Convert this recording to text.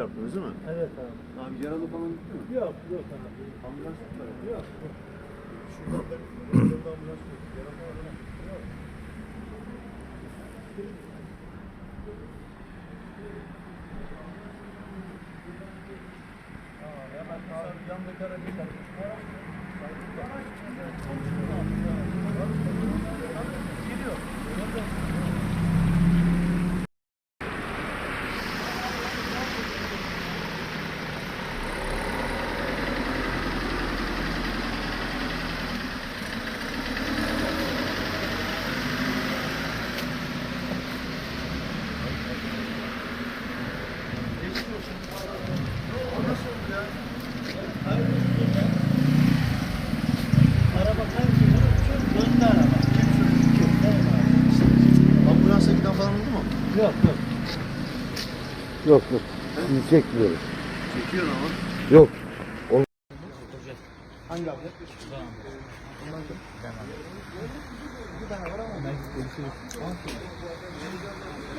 çarptınız değil mi? Evet abi. Abi yaralı falan gitti mi? Yok yok abi. Ambulans tuttular. Yok. Şuradan yolda ambulans yok. Yaralı var mı? Yok. Hemen yandaki aracı Geliyor. Yok yok. Yok yok. Şimdi çekmiyoruz. Çekiyor ama. Yok. Hangi abi?